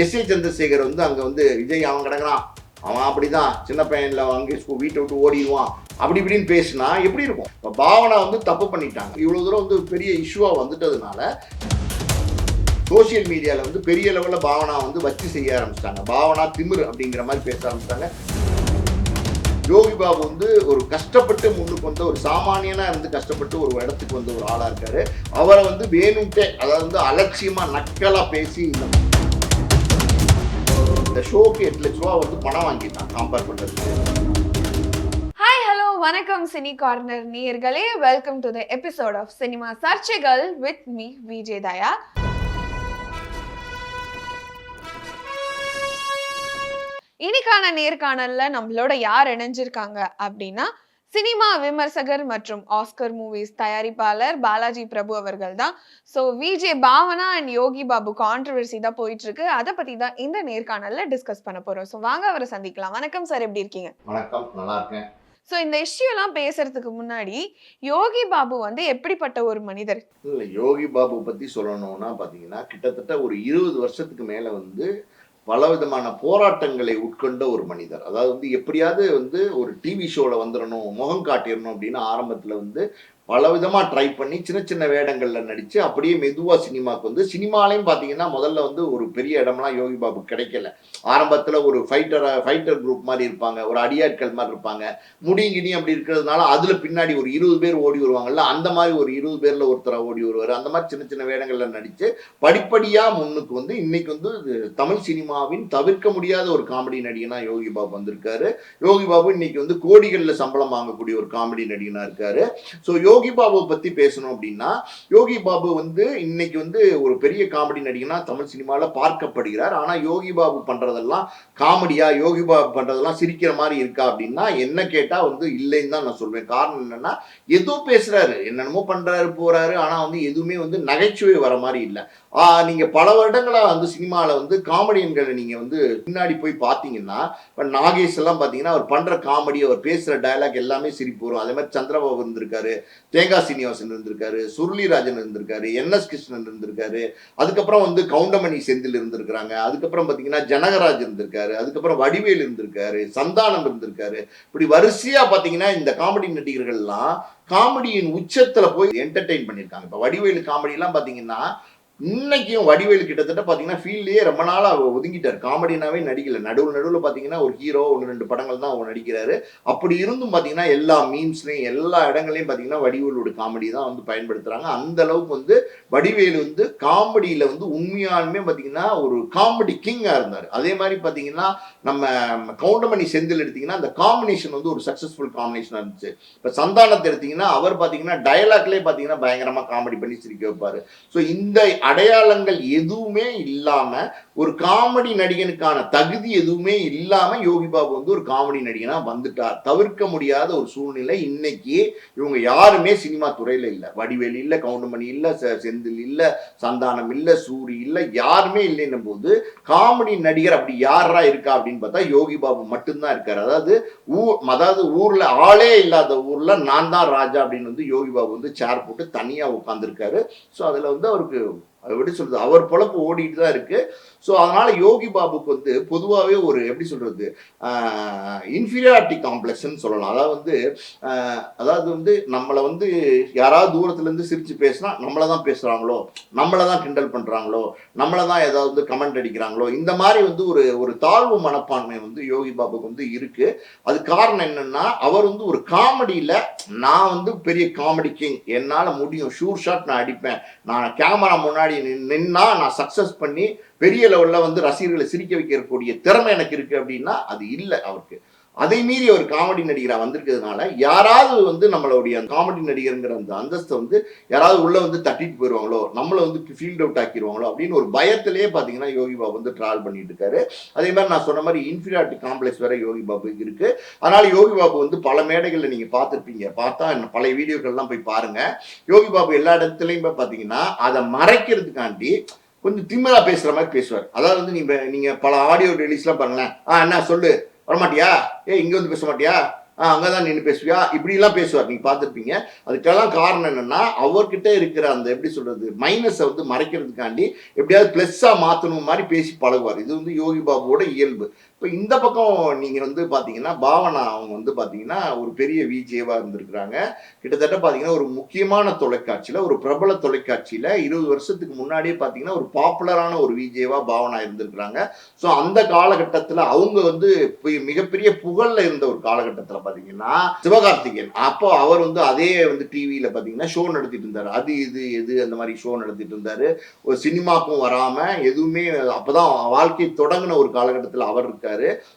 S. ஏ. சந்திரசேகர் வந்து அங்கே வந்து விஜய் அவன் கிடக்குறான். அவன் அப்படிதான். சின்ன பையனில் அங்கே ஸ்கூல் வீட்டை விட்டு ஓடிடுவான். அப்படி இப்படின்னு பேசினா எப்படி இருக்கும்? இப்போ பாவனா வந்து தப்பு பண்ணிட்டாங்க. இவ்வளோ தூரம் வந்து பெரிய இஷ்யூவாக வந்துட்டதுனால சோஷியல் மீடியாவில் வந்து பெரிய லெவலில் பாவனா வந்து வச்சு செய்ய ஆரம்பிச்சிட்டாங்க. பாவனா திமிர் அப்படிங்கிற மாதிரி பேச ஆரம்பிச்சிட்டாங்க. யோகி பாபு வந்து ஒரு கஷ்டப்பட்டு முன்னுக்கு வந்த ஒரு சாமானியனாக இருந்து கஷ்டப்பட்டு ஒரு இடத்துக்கு வந்த ஒரு ஆளாக இருக்காரு. அவரை வந்து வேணும்ட்டே அதாவது வந்து அலட்சியமாக நக்கலாக பேசி இந்த இந்த ஷோக்கு எட்டு லட்ச ரூபா வந்து பணம் வாங்கிட்டான் கம்பேர் பண்ணுறதுக்கு ஹாய் ஹலோ வணக்கம் சினி கார்னர் நேயர்களே. Welcome to the episode of cinema சர்ச்சைகள் வித் மீ விஜய் தயா இன்னைக்கான நேர்காணல்ல நம்மளோட யார் இணைஞ்சிருக்காங்க அப்படின்னா சினிமா விமர்சகர் மற்றும் ஆஸ்கர் மூவிஸ் தயாரிப்பாளர் பாலாஜி பிரபு அவர்கள் தான். So VJ Bhavana and Yogi Babu controversy தான் போயிட்டு இருக்கு அதை பத்தி தான் இந்த நேர்காணல்ல டிஸ்கஸ் பண்ண போறோம். ஸோ வாங்க அவரை சந்திக்கலாம். வணக்கம் சார் எப்படி இருக்கீங்க? வணக்கம். நல்லா இருக்கேன். ஸோ இந்த இஷ்யூலாம் பேசுறதுக்கு முன்னாடி யோகி பாபு வந்து எப்படிப்பட்ட ஒரு மனிதர்? இல்லை யோகி பாபு பத்தி சொல்லணும்னா பாத்தீங்கன்னா கிட்டத்தட்ட ஒரு இருபது வருஷத்துக்கு மேல வந்து பலவிதமான போராட்டங்களை உட்கொண்ட ஒரு மனிதர். அதாவது வந்து எப்படியாவது வந்து ஒரு டிவி ஷோல வந்துடணும் முகம் காட்டிடணும் அப்படின்னு ஆரம்பத்துல வந்து பலவிதமா ட்ரை பண்ணி சின்ன சின்ன வேடங்களில் நடித்து அப்படியே மெதுவாக சினிமாவுக்கு வந்து சினிமாலையும் பார்த்தீங்கன்னா முதல்ல வந்து ஒரு பெரிய இடம்லாம் யோகி பாபு கிடைக்கல. ஆரம்பத்தில் ஒரு ஃபைட்டர் ஃபைட்டர் குரூப் மாதிரி இருப்பாங்க ஒரு அடியாட்கள் மாதிரி இருப்பாங்க. முடிங்கினி அப்படி இருக்கிறதுனால அதில் பின்னாடி ஒரு இருபது பேர் ஓடி வருவாங்கல்ல அந்த மாதிரி ஒரு இருபது பேரில் ஒருத்தராக ஓடி வருவார். அந்த மாதிரி சின்ன சின்ன வேடங்களில் நடித்து படிப்படியாக முன்னுக்கு வந்து இன்னைக்கு வந்து தமிழ் சினிமாவின் தவிர்க்க முடியாத ஒரு காமெடி நடிகனா யோகி பாபு வந்திருக்காரு. யோகி பாபு இன்னைக்கு வந்து கோடிகளில் சம்பளம் வாங்கக்கூடிய ஒரு காமெடி நடிகனாக இருக்காரு. ஸோ யோகி யோகி பாபுவை பத்தி பேசணும் அப்படின்னா யோகி பாபு வந்து இன்னைக்கு வந்து ஒரு பெரிய காமெடி நடிகனா தமிழ் சினிமாவில் பார்க்கப்படுகிறார். ஆனா யோகி பாபு பண்றதெல்லாம் காமெடியா யோகி பாபு பண்றதெல்லாம் சிரிக்கிற மாதிரி இருக்கா அப்படின்னா என்ன கேட்டா வந்து இல்லைன்னு தான் நான் சொல்வேன். காரணம் என்னன்னா ஏதோ பேசுறாரு. என்னென்னமோ பண்றாரு போறாரு. ஆனா வந்து எதுவுமே வந்து நகைச்சுவை வர மாதிரி இல்லை. நீங்க பல வருடங்களா வந்து சினிமாவில் வந்து காமெடியன்களை நீங்க வந்து பின்னாடி போய் பார்த்தீங்கன்னா இப்ப நாகேஷ் எல்லாம் பாத்தீங்கன்னா அவர் பண்ற காமெடி அவர் பேசுற டயலாக் எல்லாமே சிரிப்பு வரும். அதே மாதிரி சந்திரபாபு இருந்திருக்காரு தேங்காய் சீனிவாசன் இருந்திருக்காரு சுருளிராஜன் இருந்திருக்காரு என் எஸ் கிருஷ்ணன் இருந்திருக்காரு. அதுக்கப்புறம் வந்து கவுண்டமணி செந்தில் இருந்திருக்கிறாங்க. அதுக்கப்புறம் பார்த்தீங்கன்னா ஜனகராஜ் இருந்திருக்காரு. அதுக்கப்புறம் வடிவேல் இருந்திருக்காரு சந்தானம் இருந்திருக்காரு. இப்படி வரிசையா பார்த்தீங்கன்னா இந்த காமெடி நடிகர்கள்லாம் காமெடியின் உச்சத்தில் போய் என்டர்டெயின் பண்ணியிருக்காங்க. இப்போ வடிவேலு காமெடி பார்த்தீங்கன்னா இன்னைக்கும் வடிவேலு கிட்டத்தட்ட பார்த்தீங்கன்னா ஃபீல்ட்லேயே ரொம்ப நாளாக அவர் ஒதுங்கிட்டார். காமெடினாவே நடிக்கல. நடுவில் நடுவில் பார்த்தீங்கன்னா ஒரு ஹீரோ ஒன்று ரெண்டு படங்கள் தான் அவர் நடிக்கிறாரு. அப்படி இருந்தும் பார்த்தீங்கன்னா எல்லா மீம்ஸ்லையும் எல்லா இடங்களையும் பார்த்தீங்கன்னா வடிவேலோட காமெடி தான் வந்து பயன்படுத்துறாங்க. அந்த அளவுக்கு வந்து வடிவேலு வந்து காமெடியில் வந்து உண்மையாலுமே பார்த்தீங்கன்னா ஒரு காமெடி கிங்காக இருந்தார். அதே மாதிரி பார்த்தீங்கன்னா நம்ம கவுண்டமணி செந்தில் எடுத்தீங்கன்னா அந்த காம்பினேஷன் வந்து ஒரு சக்ஸஸ்ஃபுல் காம்பினேஷனாக இருந்துச்சு. இப்போ சந்தானத்தை எடுத்தீங்கன்னா அவர் பார்த்தீங்கன்னா டயலாக்லேயே பார்த்தீங்கன்னா பயங்கரமாக காமெடி பண்ணி சிரிக்க வைப்பார். ஸோ இந்த அடையாளங்கள் எதுவுமே இல்லாம ஒரு காமெடி நடிகனுக்கான தகுதி எதுவுமே இல்லாம யோகி பாபு வந்து ஒரு காமெடி நடிகனா வந்துட்டார் தவிர்க்க முடியாத ஒரு சூழ்நிலை இன்னைக்கு இவங்க யாருமே சினிமா துறையில இல்ல. வடிவேலு இல்ல கவுண்டமணி இல்ல செ- செந்தில் இல்ல சந்தானம் இல்ல சூரி இல்ல யாருமே இல்லைன்னும் போது காமெடி நடிகர் அப்படி யாரா இருக்கா அப்படின்னு பார்த்தா யோகி பாபு மட்டும்தான் இருக்காரு. அதாவது ஊர் அதாவது ஊர்ல ஆளே இல்லாத ஊர்ல நான் தான் ராஜா அப்படின்னு வந்து யோகி பாபு வந்து சேர் போட்டு தனியா உட்காந்துருக்காரு ஸோ அதுல வந்து அவருக்கு எப்படி சொல்றது? அவர் பொழப்பு ஓடிட்டு தான் இருக்கு. ஸோ அதனால யோகி பாபுக்கு வந்து பொதுவாகவே ஒரு எப்படி சொல்றது? இன்ஃபீரியாரிட்டி காம்ப்ளெக்ஸ்ன்னு சொல்லலாம். அதாவது வந்து அதாவது வந்து நம்மளை வந்து யாராவது தூரத்துல இருந்து சிரிச்சு பேசினா நம்மளை தான் பேசுறாங்களோ நம்மளை தான் கிண்டல் பண்றாங்களோ நம்மளை தான் ஏதாவது வந்து கமெண்ட் அடிக்கிறாங்களோ இந்த மாதிரி வந்து ஒரு ஒரு தாழ்வு மனப்பான்மை வந்து யோகி பாபுக்கு வந்து இருக்கு. அது காரணம் என்னன்னா அவர் வந்து ஒரு காமெடியில நான் வந்து பெரிய காமெடி கிங் என்னால் முடியும் ஷூர் ஷாட் நான் அடிப்பேன். நான் கேமரா முன்னாடி முன்னாடி நின்னா நான் சக்சஸ் பண்ணி பெரிய லெவலில் வந்து ரசிகர்களை சிரிக்க வைக்கக்கூடிய திறமை எனக்கு இருக்கு அப்படின்னா அது இல்லை அவருக்கு. அதை மீறி ஒரு காமெடி நடிகராக வந்திருக்கிறதுனால யாராவது வந்து நம்மளுடைய காமெடி நடிகருங்கிற அந்த அந்தஸ்தை வந்து யாராவது உள்ளே வந்து தட்டிட்டு போயிடுவாங்களோ நம்மளை வந்து ஃபீல்ட் அவுட் ஆக்கிடுவாங்களோ அப்படின்னு ஒரு பயத்திலே பார்த்தீங்கன்னா யோகி பாபு வந்து ட்ராவல் பண்ணிட்டு இருக்காரு. அதே மாதிரி நான் சொன்ன மாதிரி இன்ஃபீரியாரிட்டி காம்ப்ளெக்ஸ் வேற யோகி பாபுக்கு இருக்கு. அதனால யோகி பாபு வந்து பல மேடைகளில் நீங்க பார்த்துருப்பீங்க. பார்த்தா என்ன பழைய வீடியோக்கள்லாம் போய் பாருங்க. யோகி பாபு எல்லா இடத்துலையும் பார்த்தீங்கன்னா அதை மறைக்கிறதுக்காண்டி கொஞ்சம் திமிரா பேசுகிற மாதிரி பேசுவார். அதாவது வந்து நீங்கள் நீங்கள் பல ஆடியோ ரிலீஸ்லாம் பாருங்களேன். ஆ என்ன சொல்லு. வரமாட்டியா? ஏ இங்க வந்து பேச மாட்டியா அங்கதான் நின்று பேசுவியா? இப்படி எல்லாம் பேசுவார். நீங்க பார்த்துருப்பீங்க. அதுக்கெல்லாம் காரணம் என்னன்னா அவர்கிட்ட இருக்கிற அந்த எப்படி சொல்றது மைனஸை வந்து மறைக்கிறதுக்காண்டி எப்படியாவது ப்ளஸ்ஸாக மாற்றணும் மாதிரி பேசி பழகுவார். இது வந்து யோகி பாபுவோட இயல்பு. இப்போ இந்த பக்கம் நீங்கள் வந்து பார்த்தீங்கன்னா பாவனா அவங்க வந்து பார்த்தீங்கன்னா ஒரு பெரிய விஜேவாக இருந்திருக்கிறாங்க. கிட்டத்தட்ட பார்த்தீங்கன்னா ஒரு முக்கியமான தொலைக்காட்சியில் ஒரு பிரபல தொலைக்காட்சியில் இருபது வருஷத்துக்கு முன்னாடியே பார்த்தீங்கன்னா ஒரு பாப்புலரான ஒரு விஜேவாக பாவனா இருந்திருக்கிறாங்க. ஸோ அந்த காலகட்டத்தில் அவங்க வந்து மிகப்பெரிய புகழில் இருந்த ஒரு காலகட்டத்தில் பார்த்தீங்கன்னா சிவகார்த்திகேயன். அப்போ அவர் வந்து அதே வந்து டிவியில் பார்த்தீங்கன்னா ஷோ நடத்திட்டு இருந்தார். அது இது எது அந்த மாதிரி ஷோ நடத்திட்டு இருந்தார். ஒரு சினிமாக்கும் வராமல் எதுவுமே அப்பதான் வாழ்க்கை தொடங்கின ஒரு காலகட்டத்தில் அவர் இருக்கார்.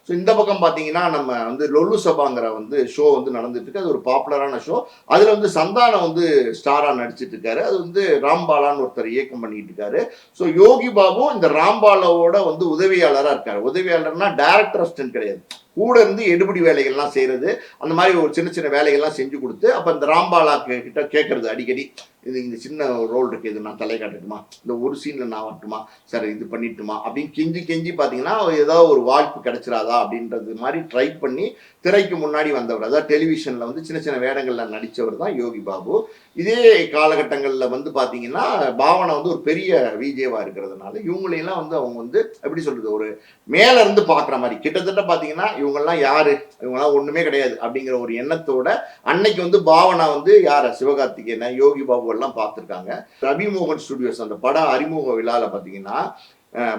ஸோ இந்த பக்கம் பார்த்தீங்கன்னா நம்ம வந்து லொல்லு சபாங்கிற வந்து ஷோ வந்து நடந்துட்டு இருக்கு. அது ஒரு பாப்புலரான ஷோ அதுல வந்து சந்தானம் வந்து ஸ்டாரா நடிச்சிட்டு இருக்காரு. அது வந்து ராம்பாலான்னு ஒருத்தர் இயக்கம் பண்ணிட்டு இருக்காரு. ஸோ யோகி பாபு இந்த ராம்பாலாவோட வந்து உதவியாளரா இருக்காரு. உதவியாளர்னா டேரக்டர் அசிஸ்டன்ட் கிடையாது. கூட இருந்து எடுபடி வேலைகள்லாம் செய்கிறது அந்த மாதிரி ஒரு சின்ன சின்ன வேலைகள்லாம் செஞ்சு கொடுத்து அப்போ இந்த ராம்பாலா கே- கிட்ட கேட்கறது அடிக்கடி. இது இந்த சின்ன ரோல் இருக்குது இது நான் தலை காட்டட்டுமா? இந்த ஒரு சீனில் நான் வரட்டுமா? சரி இது பண்ணிட்டுமா? அப்படின்னு கெஞ்சி கெஞ்சி பார்த்தீங்கன்னா ஏதாவது ஒரு வாய்ப்பு கிடைச்சிராதா அப்படின்றது மாதிரி ட்ரை பண்ணி திரைக்கு முன்னாடி வந்தவர். அதாவது டெலிவிஷனில் வந்து சின்ன சின்ன வேடங்களில் நடித்தவர் தான் யோகி பாபு. இதே காலகட்டங்களில் வந்து பார்த்தீங்கன்னா பாவனை வந்து ஒரு பெரிய விஜேவா இருக்கிறதுனால இவங்களையெல்லாம் வந்து அவங்க வந்து எப்படி சொல்கிறது ஒரு மேலேருந்து பார்க்குற மாதிரி. கிட்டத்தட்ட பார்த்தீங்கன்னா இவங்கெல்லாம் யாரு? இவங்கெல்லாம் ஒண்ணுமே கிடையாது அப்படிங்கிற ஒரு எண்ணத்தோட அன்னைக்கு வந்து பாவனா வந்து யார? சிவகார்த்திகேயனை யோகி பாபு எல்லாம் பார்த்துருக்காங்க. ரவி மோகன் ஸ்டுடியோஸ் அந்த பட அறிமுக விழாவில் பார்த்தீங்கன்னா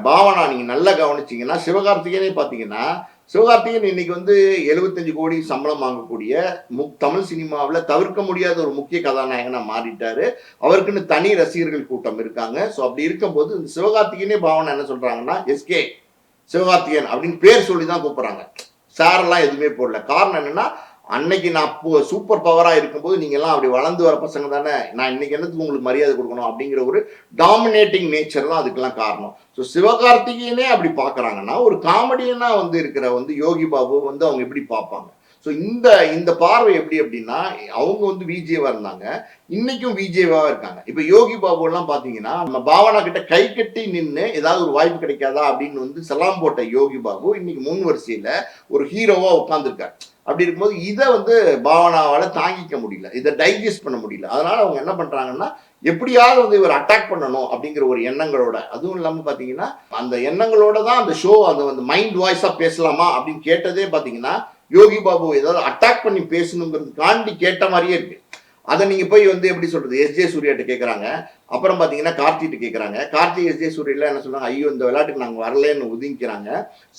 பாவனா நீங்க நல்லா கவனிச்சீங்கன்னா சிவகார்த்திகேயனே பார்த்தீங்கன்னா சிவகார்த்திகேயன் இன்னைக்கு வந்து 75 கோடி சம்பளம் வாங்கக்கூடிய முக் தமிழ் சினிமாவில் தவிர்க்க முடியாத ஒரு முக்கிய கதாநாயகனாக மாறிட்டாரு. அவருக்குன்னு தனி ரசிகர்கள் கூட்டம் இருக்காங்க. ஸோ அப்படி இருக்கும்போது இந்த சிவகார்த்திகேயனே பாவனா என்ன சொல்கிறாங்கன்னா எஸ்கே சிவகார்த்திகேயன் அப்படின்னு பேர் சொல்லி தான் கூப்பிடுறாங்க. சாரெல்லாம் எதுவுமே போடல. காரணம் என்னன்னா அன்னைக்கு நான் சூப்பர் பவராக இருக்கும்போது நீங்கள்லாம் அப்படி வளர்ந்து வர பசங்க தானே நான் இன்னைக்கு என்னத்துக்கு உங்களுக்கு மரியாதை கொடுக்கணும் அப்படிங்கிற ஒரு டாமினேட்டிங் நேச்சர் தான் அதுக்கெல்லாம் காரணம். ஸோ சிவகார்த்திகேயனே அப்படி பார்க்குறாங்கன்னா ஒரு காமெடியனாக வந்து இருக்கிற வந்து யோகி பாபு வந்து அவங்க எப்படி பார்ப்பாங்க? ஸோ இந்த இந்த பார்வை எப்படி அப்படின்னா அவங்க வந்து விஜேவா இருந்தாங்க. இன்னைக்கும் விஜேவாக இருக்காங்க. இப்போ யோகி பாபு எல்லாம் நம்ம பாவனா கிட்ட கை கட்டி நின்று ஏதாவது ஒரு வாய்ப்பு கிடைக்காதா அப்படின்னு வந்து சலாம் போட்ட யோகி பாபு இன்னைக்கு முன் வரிசையில ஒரு ஹீரோவா உட்காந்துருக்காரு அப்படி இருக்கும்போது இதை வந்து பாவனாவால் தாங்கிக்க முடியல. இதை டைஜஸ்ட் பண்ண முடியல. அதனால அவங்க என்ன பண்றாங்கன்னா எப்படியாவது வந்து இவர் அட்டாக் பண்ணணும் அப்படிங்கிற ஒரு எண்ணங்களோட அதுவும் இல்லாமல் பார்த்தீங்கன்னா அந்த எண்ணங்களோட தான் அந்த ஷோ அந்த வந்து மைண்ட் வாய்ஸாக பேசலாமா அப்படின்னு கேட்டதே பார்த்தீங்கன்னா யோகி பாபு ஏதாவது அட்டாக் பண்ணி பேசணுங்கிறதுக்காண்டி கேட்ட மாதிரியே இருக்கு. அதை நீங்கள் போய் வந்து எப்படி சொல்கிறது எஸ் ஜே சூர்யாட்ட கேட்குறாங்க அப்புறம் பார்த்தீங்கன்னா கார்த்திகிட்ட கேட்குறாங்க கார்த்தி எஸ் ஜே என்ன சொன்னாங்க ஐயோ இந்த விளையாட்டுக்கு நாங்கள் வரலன்னு ஒதுங்கிக்கிறாங்க.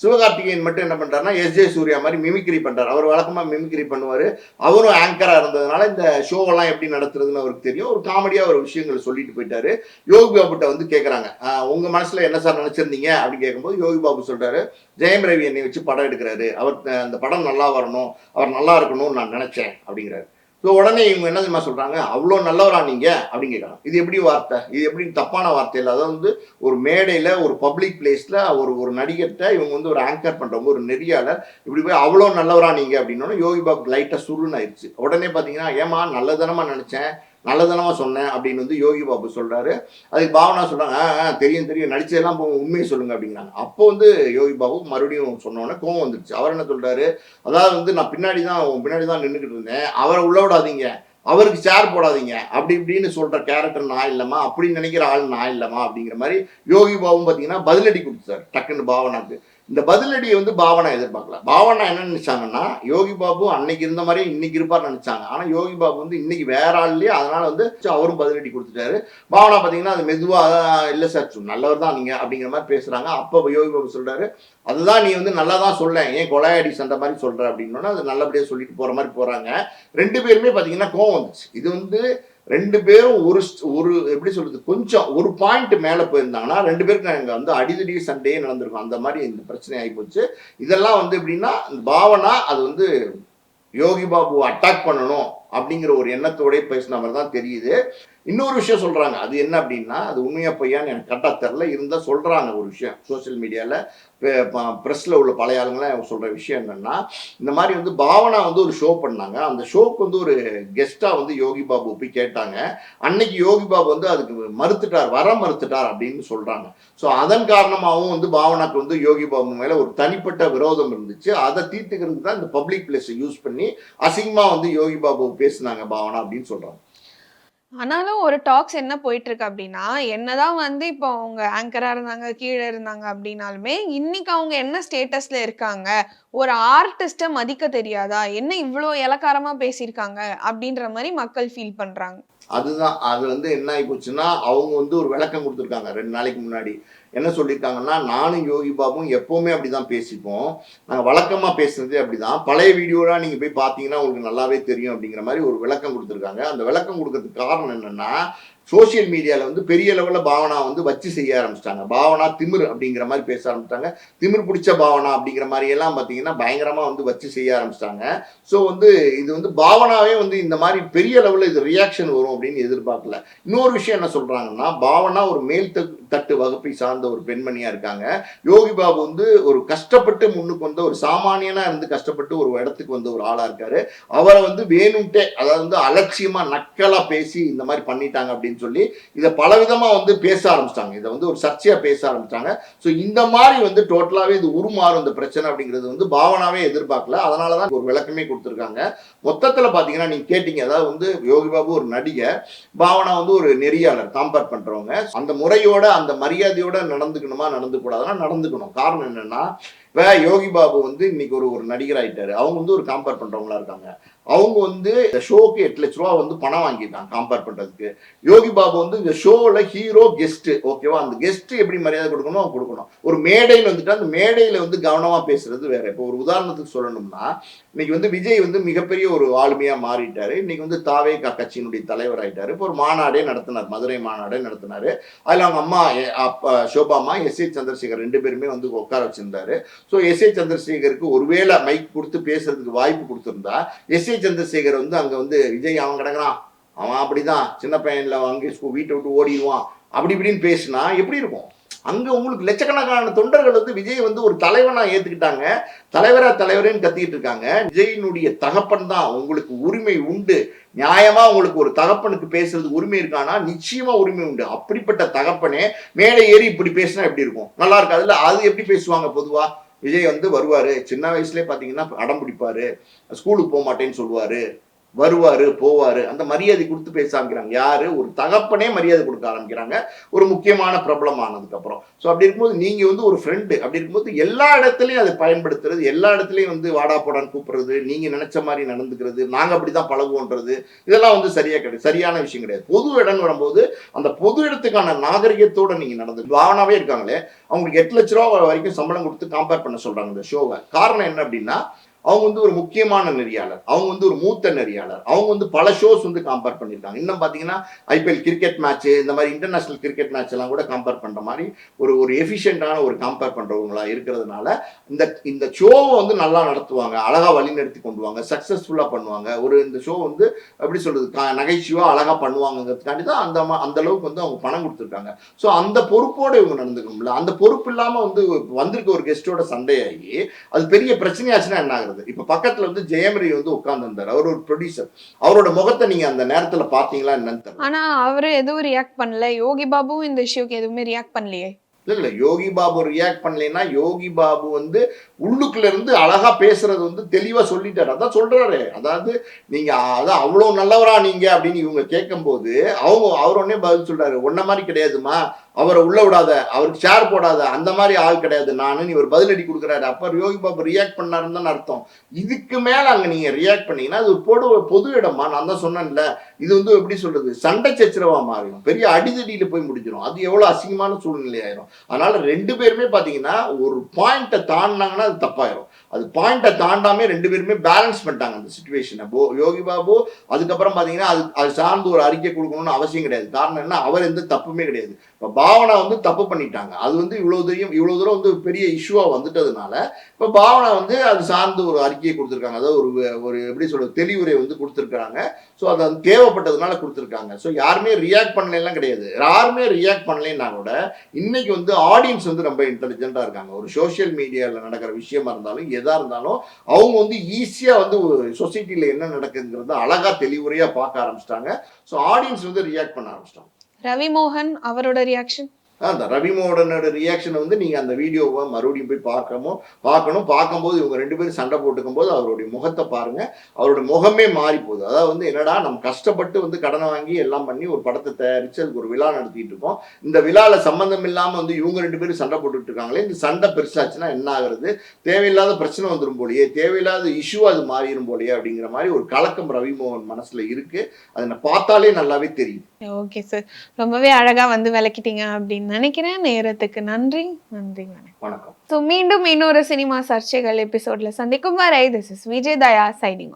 சிவகார்த்திகேயன் மட்டும் என்ன பண்ணுறாருன்னா எஸ் ஜே சூர்யா மாதிரி மிமிக்ரி பண்ணுறார் அவர் வழக்கமா மிமிக்ரி பண்ணுவார். அவரும் ஆங்கராக இருந்ததுனால இந்த ஷோவெல்லாம் எப்படி நடத்துறதுன்னு அவருக்கு தெரியும். ஒரு காமெடியாக ஒரு விஷயங்களை சொல்லிட்டு போயிட்டாரு. யோகி பாபுட்ட வந்து கேட்குறாங்க உங்கள் உங்க மனசுல என்ன சார் நினச்சிருந்தீங்க? அப்படின்னு கேட்கும்போது யோகி பாபு சொல்கிறாரு ஜெயம் ரவி என்னை வச்சு படம் எடுக்கிறாரு. அவர் அந்த படம் நல்லா வரணும். அவர் நல்லா இருக்கணும்னு நான் நினச்சேன். அப்படிங்கிறாரு. ஸோ உடனே இவங்க என்ன தெரியுமா சொல்கிறாங்க அவ்வளோ நல்லவரா நீங்கள் அப்படின்னு கேட்குறாங்க. இது எப்படி வார்த்தை? இது எப்படி தப்பான வார்த்தை இல்லை? அதாவது வந்து ஒரு மேடையில் ஒரு பப்ளிக் பிளேஸில் ஒரு ஒரு நடிகர்கிட்ட இவங்க வந்து ஒரு ஆங்கர் பண்ணுறவங்க ஒரு நெறியாளர் இப்படி போய் அவ்வளோ நல்லவரா நீங்கள் அப்படின்னோடனே யோகி பாபு லைட்டாக சுருன்னு ஆயிடுச்சு. உடனே பார்த்தீங்கன்னா ஏமா நல்லதனமாக நினச்சேன். நல்லதனமா சொன்னேன் அப்படின்னு வந்து யோகி பாபு சொல்றாரு. அதுக்கு பாவனா சொல்றாங்க "ஆ, ஆ, தெரியும் தெரியும். நடிச்சதெல்லாம் உண்மையை சொல்லுங்க அப்படிங்கிறாங்க. அப்போ வந்து யோகி பாபு மறுபடியும் சொன்னோன்னே கோவம் வந்துருச்சு. அவர் என்ன சொல்றாரு அதாவது வந்து நான் பின்னாடி தான் பின்னாடி தான் நின்றுக்கிட்டு இருந்தேன். அவரை உள்ள விடாதீங்க. அவருக்கு சேர் போடாதீங்க. அப்படி இப்படின்னு சொல்ற கேரக்டர் நான் இல்லைம்மா. அப்படின்னு நினைக்கிற ஆள் நான் இல்லைம்மா. அப்படிங்கிற மாதிரி யோகி பாபும் பார்த்தீங்கன்னா பதிலடி கொடுத்தாரு டக்குன்னு பாவனாக்கு. இந்த பதிலடியை வந்து பாவனா எதிர்பார்க்கல. பாவனா என்ன நினைச்சாங்கன்னா யோகி பாபு அன்னைக்கு இருந்த மாதிரி இன்னைக்கு இருப்பார் நினைச்சாங்க. ஆனா யோகி பாபு வந்து இன்னைக்கு வேற ஆள்லயே அதனால வந்து அவரும் பதிலடி கொடுத்துட்டாரு. பாவனா பாத்தீங்கன்னா அது மெதுவா இல்ல சார் நல்லவர் தான் நீங்க அப்படிங்கிற மாதிரி பேசுறாங்க. அப்ப யோகி பாபு சொல்றாரு அதுதான் நீ வந்து நல்லா தான் சொல்ல ஏன் கொலையாடி சண்டை மாதிரி சொல்ற? அப்படின்னோன்னா அது நல்லபடியா சொல்லிட்டு போற மாதிரி போறாங்க. ரெண்டு பேருமே பாத்தீங்கன்னா கோவம் வந்துச்சு. இது வந்து ரெண்டு பேரும் ஒரு ஒரு எப்படி சொல்றது கொஞ்சம் ஒரு பாயிண்ட் மேலே போயிருந்தாங்கன்னா ரெண்டு பேருக்கும் அங்கே வந்து அடிதடி சண்டையே நடந்திருக்கும். அந்த மாதிரி இந்த பிரச்சனை ஆகிப்போச்சு இதெல்லாம் வந்து எப்படின்னா இந்த பாவனா அது வந்து யோகி பாபு அட்டாக் பண்ணணும் அப்படிங்கிற ஒரு எண்ணத்தோடய பேசின மாதிரி தான் தெரியுது. இன்னொரு விஷயம் சொல்றாங்க. அது என்ன அப்படின்னா அது உண்மையா பொய்யான்னு எனக்கு கரெக்டாக தெரில இருந்தால் சொல்றாங்க ஒரு விஷயம். சோஷியல் மீடியாவில் ப்ரெஸ்ல உள்ள பழைய ஆளுங்களாம் சொல்ற விஷயம் என்னன்னா இந்த மாதிரி வந்து பாவனா வந்து ஒரு ஷோ பண்ணாங்க. அந்த ஷோக்கு வந்து ஒரு கெஸ்டா வந்து யோகி பாபு போய் கேட்டாங்க. அன்னைக்கு யோகி பாபு வந்து அதுக்கு மறுத்துட்டார் வர மறுத்துட்டார் அப்படின்னு சொல்றாங்க. ஸோ அதன் காரணமாகவும் வந்து பாவனாக்கு வந்து யோகி பாபு மேல ஒரு தனிப்பட்ட விரோதம் இருந்துச்சு. அதை தீர்த்துக்கிறதுக்கு தான் இந்த பப்ளிக் பிளேஸை யூஸ் பண்ணி அசிங்கமா வந்து யோகி பாபு பேசுனாங்க பாவனா அப்படின்னு சொல்றாங்க. ஆனாலும் ஒரு டாக்ஸ் என்ன போயிட்டு இருக்கு அப்படின்னா என்னதான் வந்து இப்போ அவங்க ஆங்கரா இருந்தாங்க கீழே இருந்தாங்க அப்படின்னாலுமே இன்னைக்கு அவங்க என்ன ஸ்டேட்டஸ்ல இருக்காங்க? ஒரு ஆர்டிஸ்ட மதிக்க தெரியாதா? என்ன இவ்வளோ இலக்காரமா பேசியிருக்காங்க? அப்படின்ற மாதிரி மக்கள் ஃபீல் பண்றாங்க. அதுதான் அது வந்து என்ன ஆகி போச்சுன்னா அவங்க வந்து ஒரு விளக்கம் கொடுத்துருக்காங்க ரெண்டு நாளைக்கு முன்னாடி. என்ன சொல்லியிருக்காங்கன்னா நானும் யோகி பாபும் எப்பவுமே அப்படிதான் பேசிப்போம். நாங்கள் வழக்கமாக பேசுனதே அப்படிதான். பழைய வீடியோலாம் நீங்கள் போய் பார்த்தீங்கன்னா உங்களுக்கு நல்லாவே தெரியும் அப்படிங்கிற மாதிரி ஒரு விளக்கம் கொடுத்துருக்காங்க. அந்த விளக்கம் கொடுக்கறதுக்கு காரணம் என்னென்னா சோஷியல் மீடியாவில் வந்து பெரிய லெவலில் பாவனா வந்து வச்சு செய்ய ஆரம்பிச்சிட்டாங்க. பாவனா திமிர் அப்படிங்கிற மாதிரி பேச ஆரம்பிச்சிட்டாங்க. திமிர் பிடிச்ச பாவனா அப்படிங்கிற மாதிரி எல்லாம் பார்த்தீங்கன்னா பயங்கரமாக வந்து வச்சு செய்ய ஆரம்பிச்சிட்டாங்க. ஸோ வந்து இது வந்து பாவனாவே வந்து இந்த மாதிரி பெரிய லெவலில் இது ரியாக்ஷன் வரும் அப்படின்னு எதிர்பார்க்கல. இன்னொரு விஷயம் என்ன சொல்கிறாங்கன்னா பாவனா ஒரு மேல் தட்டு- தட்டு வகுப்பை சார்ந்த ஒரு பெண்மணியாக இருக்காங்க. யோகி பாபு வந்து ஒரு கஷ்டப்பட்டு முன்னுக்கு வந்த ஒரு சாமானியனாக இருந்து கஷ்டப்பட்டு ஒரு இடத்துக்கு வந்த ஒரு ஆளாக இருக்காரு. அவரை வந்து வேணும்ட்டே அதாவது வந்து அலட்சியமாக நக்கலாக பேசி இந்த மாதிரி பண்ணிட்டாங்க அப்படின்னு சொல்லி இதை பலவிதமாக வந்து பேச ஆரம்பிச்சிட்டாங்க. இதை வந்து ஒரு சர்ச்சையா பேச ஆரம்பிச்சிட்டாங்க. ஸோ இந்த மாதிரி வந்து டோட்டலாவே இது உருமாறும் இந்த பிரச்சனை அப்படிங்கிறது வந்து பாவனாவே எதிர்பார்க்கல. அதனால தான் ஒரு விளக்கமே கொடுத்துருக்காங்க. மொத்தத்துல பாத்தீங்கன்னா நீங்க கேட்டீங்க. அதாவது வந்து யோகி பாபு ஒரு நடிகை பாவனா வந்து ஒரு நெறியாளர் காம்பேர் பண்றவங்க. அந்த முறையோட அந்த மரியாதையோட நடந்துக்கணுமா நடந்து கூடாதுன்னா நடந்துக்கணும். காரணம் என்னன்னா இப்போ யோகி பாபு வந்து இன்னைக்கு ஒரு ஒரு நடிகர் ஆயிட்டாரு அவங்க வந்து ஒரு காம்பேர் பண்றவங்களா இருக்காங்க. அவங்க வந்து இந்த ஷோக்கு எட்டு லட்ச ரூபா வந்து பணம் வாங்கிட்டாங்க காம்பேர் பண்றதுக்கு. யோகி பாபு வந்து இந்த ஷோல ஹீரோ கெஸ்ட் ஓகேவா அந்த கெஸ்ட் எப்படி மரியாதை கொடுக்கணும் அவங்க கொடுக்கணும். ஒரு மேடையில் வந்துட்டு அந்த மேடையில வந்து கவனமா பேசுறது வேற. இப்போ ஒரு உதாரணத்துக்கு சொல்லணும்னா இன்னைக்கு வந்து விஜய் வந்து மிகப்பெரிய ஒரு ஆளுமையா மாறிட்டாரு. இன்னைக்கு வந்து தாவே கட்சியினுடைய தலைவர் ஆயிட்டாரு. இப்போ ஒரு மாநாடே நடத்தினார் மதுரை மாநாடே நடத்தினாரு. அதில் அவங்க அம்மா அப்பா சோபாமா எஸ் ஏ சந்திரசேகர் ரெண்டு பேருமே வந்து உட்கார வச்சிருந்தாரு. ஸோ எஸ் ஏ சந்திரசேகருக்கு ஒருவேளை மைக் கொடுத்து பேசுறதுக்கு வாய்ப்பு கொடுத்துருந்தா எஸ் ஏ சந்திரசேகர் வந்து அங்க வந்து விஜய் அவன் கிடக்குறான். அவன் அப்படிதான். சின்ன பையன்ல அங்கே ஸ்கூல் வீட்டை விட்டு ஓடிடுவான். அப்படி இப்படின்னு பேசினா எப்படி இருக்கும்? அங்க உங்களுக்கு லட்சக்கணக்கான தொண்டர்கள் வந்து விஜய் வந்து ஒரு தலைவனா ஏத்துக்கிட்டாங்க. தலைவரா தலைவரேன்னு கத்திக்கிட்டு இருக்காங்க. விஜயினுடைய தகப்பன் தான். உங்களுக்கு உரிமை உண்டு. நியாயமா உங்களுக்கு ஒரு தகப்பனுக்கு பேசுறது உரிமை இருக்கானா நிச்சயமா உரிமை உண்டு. அப்படிப்பட்ட தகப்பனே மேலே ஏறி இப்படி பேசினா எப்படி இருக்கும்? நல்லா இருக்காதுல்ல? அது எப்படி பேசுவாங்க பொதுவா? விஜய் வந்து வருவாரு. சின்ன வயசுலேயே பார்த்தீங்கன்னா அடம் பிடிப்பாரு. ஸ்கூலுக்கு போக மாட்டேன்னு சொல்லுவாரு. வருவாரு போவாரு அந்த மரியாதை கொடுத்து பேச ஆரம்பிக்கிறாங்க யாரு? ஒரு தகப்பனே மரியாதை கொடுக்க ஆரம்பிக்கிறாங்க. ஒரு முக்கியமான பிரபலம் ஆனதுக்கு அப்புறம். ஸோ அப்படி இருக்கும்போது நீங்க வந்து ஒரு ஃப்ரெண்டு அப்படி இருக்கும்போது எல்லா இடத்துலையும் அதை பயன்படுத்துறது எல்லா இடத்துலையும் வந்து வாடா போடான்னு கூப்பிடுறது நீங்க நினைச்ச மாதிரி நடந்துக்கிறது நாங்க அப்படிதான் பழகுவோன்றது இதெல்லாம் வந்து சரியா கிடையாது. சரியான விஷயம் கிடையாது. பொது இடம்னு வரும்போது அந்த பொது இடத்துக்கான நாகரிகத்தோட நீங்க நடந்து பாவனாவே இருக்காங்களே அவங்களுக்கு எட்டு லட்ச ரூபா வரைக்கும் சம்பளம் கொடுத்து கம்பேர் பண்ண சொல்றாங்க இந்த ஷோவை காரணம் என்ன அப்படின்னா அவங்க வந்து ஒரு முக்கியமான நெறியாளர். அவங்க வந்து ஒரு மூத்த நெறியாளர். அவங்க வந்து பல ஷோஸ் வந்து கம்பேர் பண்ணியிருக்காங்க. இன்னும் பார்த்தீங்கன்னா ஐபிஎல் கிரிக்கெட் மேட்ச்சு இந்த மாதிரி இன்டர்நேஷனல் கிரிக்கெட் மேட்ச் எல்லாம் கூட கம்பேர் பண்ணுற மாதிரி ஒரு ஒரு எஃபிஷியண்டான ஒரு கம்பேர் பண்ணுறவங்களா இருக்கிறதுனால இந்த இந்த ஷோவை வந்து நல்லா நடத்துவாங்க. அழகாக வழிநடத்தி கொண்டு வாங்க. சக்ஸஸ்ஃபுல்லாக பண்ணுவாங்க. ஒரு இந்த ஷோ வந்து எப்படி சொல்கிறது நகைச்சுவாக அழகாக பண்ணுவாங்கங்கிறதுக்காண்டி பண்ணுவாங்கிறதுக்காண்டி தான் அந்த அந்த அளவுக்கு வந்து அவங்க பணம் கொடுத்துருக்காங்க. ஸோ அந்த பொறுப்போடு இவங்க நடந்துக்கணும்ல. அந்த பொறுப்பு இல்லாமல் வந்து வந்திருக்க ஒரு கெஸ்ட்டோட சண்டையாகி அது பெரிய பிரச்சனையாச்சுன்னா என்ன ஆகுறது இப்ப பக்கத்துல வந்து ஜெயமரி வந்து உட்கார்ந்துருந்தாரு. அவர் ஒரு ப்ரொடியூசர் அவரோட முகத்தை நீங்க அந்த நேரத்துல பாத்தீங்களா என்னன்னு ஆனா அவரு எதுவும் ரியாக்ட் பண்ணல. யோகி பாபுவும் இந்த இஷ்யூக்கு எதுவுமே ரியாக்ட் பண்ணலையே. இல்ல இல்ல. யோகி பாபு ரியாக்ட் பண்ணலைன்னா யோகி பாபு வந்து உள்ளுக்குள்ள இருந்து அழகா பேசுறது வந்து தெளிவா சொல்லிட்டாரு. அதான் சொல்றாரு. அதாவது நீங்க அதான் அவ்வளவு நல்லவரா நீங்க அப்படின்னு இவங்க கேட்கும்போது அவங்க அவர் உடனே பதில் சொல்றாரு. உன்ன மாதிரி கிடையாதுமா அவரை உள்ள விடாத. அவருக்கு ஷேர் போடாத. அந்த மாதிரி ஆள் கிடையாது. நானு இவர் பதிலடி கொடுக்குறாரு. அப்ப யோகி பாபு ரியாக்ட் பண்ணாருன்னு தான் அர்த்தம். இதுக்கு மேல அங்க நீங்க ரியாக்ட் பண்ணீங்கன்னா அது பொது பொது இடமா நான் தான் சொன்னேன்ல. இது வந்து எப்படி சொல்றது? சண்டை சச்சரவா மாறிடும். பெரிய அடிதடியில போய் முடிஞ்சிடும். அது எவ்வளவு அசிங்கமான சூழ்நிலை ஆயிரும். அதனால ரெண்டு பேருமே பாத்தீங்கன்னா ஒரு பாயிண்ட்டை தாண்டினாங்கன்னா அது தப்பாயிரும். அது பாயிண்ட்டை தாண்டாமே ரெண்டு பேருமே பேலன்ஸ் பண்ணிட்டாங்க அந்த சுச்சுவேஷனை யோகி பாபு அதுக்கப்புறம் பாத்தீங்கன்னா அது அது சார்ந்து ஒரு அறிக்கை கொடுக்கணும்னு அவசியம் கிடையாது. காரணம் என்ன? அவர் எந்த தப்புமே கிடையாது. இப்போ பாவனா வந்து தப்பு பண்ணிட்டாங்க. அது வந்து இவ்வளவு தூரம் இவ்வளவு தூரம் வந்து பெரிய இஷ்யூவா வந்துட்டதுனால இப்ப பாவனா வந்து அது சார்ந்து ஒரு அறிக்கையை கொடுத்துருக்காங்க. அதாவது ஒரு ஒரு எப்படி சொல்றது தெளிவுரை வந்து கொடுத்துருக்காங்க ஸோ அது வந்து தேவைப்பட்டதுனால கொடுத்துருக்காங்க. ஸோ யாருமே ரியாக்ட் பண்ணலாம் கிடையாது. யாருமே ரியாக்ட் பண்ணலைன்னா கூட இன்னைக்கு வந்து ஆடியன்ஸ் வந்து ரொம்ப இன்டெலிஜென்ட்டாக இருக்காங்க. ஒரு சோஷியல் மீடியாவில் நடக்கிற விஷயமா இருந்தாலும் எதா இருந்தாலும் அவங்க வந்து ஈஸியாக வந்து சொசைட்டியில் என்ன நடக்குதுங்கிறத அழகா தெளிவுரையாக பார்க்க ஆரம்பிச்சிட்டாங்க. ஸோ ஆடியன்ஸ் வந்து ரியாக்ட் பண்ண ஆரம்பிச்சிட்டாங்க. ரவி மோகன் அவரோட ரியாக்ஷன் அந்த ரவிமோடனோட ரியாக்ஷனை வந்து நீங்கள் அந்த வீடியோவை மறுபடியும் போய் பார்க்கணும் பார்க்கணும். பார்க்கும்போது இவங்க ரெண்டு பேரும் சண்டை போட்டுக்கும் போது அவருடைய முகத்தை பாருங்க. அவருடைய முகமே மாறி போகுது அதாவது வந்து என்னடா நம்ம கஷ்டப்பட்டு வந்து கடனை வாங்கி எல்லாம் பண்ணி ஒரு படத்தை தயாரித்து அதுக்கு ஒரு விழா நடத்திட்டு இருக்கோம். இந்த விழாவில் சம்மந்தம் இல்லாமல் வந்து இவங்க ரெண்டு பேரும் சண்டை போட்டுட்டு இருக்காங்களே இந்த சண்டை பெருசாச்சுன்னா என்ன ஆகுறது? தேவையில்லாத பிரச்சனை வந்துடும் போலயே. தேவையில்லாத இஷ்யூ அது மாறிடும் போலயே அப்படிங்கிற மாதிரி ஒரு கலக்கம் ரவிமோகன் மனசுல இருக்கு. அதை நான் பார்த்தாலே நல்லாவே தெரியும். ஓகே சார் ரொம்பவே அழகா வந்து விளக்கிட்டீங்க அப்படின்னு நினைக்கிறேன். நேரத்துக்கு நன்றி. நன்றி வணக்கம். வணக்கம். ஸோ மீண்டும் இன்னொரு சினிமா சர்ச்சைகள் எபிசோட்ல சந்திக்கும் வரை this is Vijay Daya signing